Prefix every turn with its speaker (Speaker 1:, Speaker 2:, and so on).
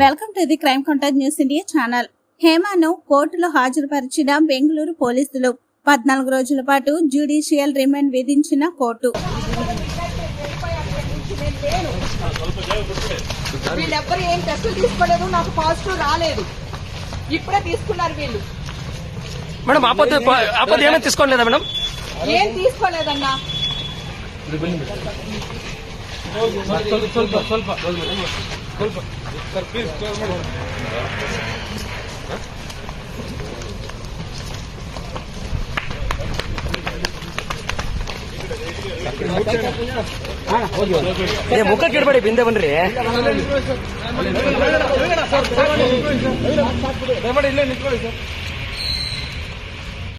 Speaker 1: Welcome to the crime contact news India channel. హేమాను కోర్టులో హాజరుపరిచిన బెంగళూరు పోలీసులు. పద్నాలుగు రోజుల పాటు జ్యుడిషియల్ రిమాండ్ విధించిన కోర్టు.
Speaker 2: వీళ్ళెవ్వరు ఏం టెస్టులు తీసుకోలేదు నాకు పాజిటివ్ రాలేదు. ఇప్పుడే తీసుకున్నారు వీళ్ళు.
Speaker 3: మేడం ఆపత్తి ఆపత్తి ఏమైనా తీసుకోలేదా మేడం?
Speaker 2: ఏం తీసుకోలేదన్నా?
Speaker 3: ಏ ಮುಖ ಕಿಡ್ಬೇಡಿ ಬಿಂದೆ ಬನ್ರಿ
Speaker 4: ದಯಮಾಡಿ ಇಲ್ಲೇ ನಿಂತ್ಕೊಳ್ಳಿ ಸರ್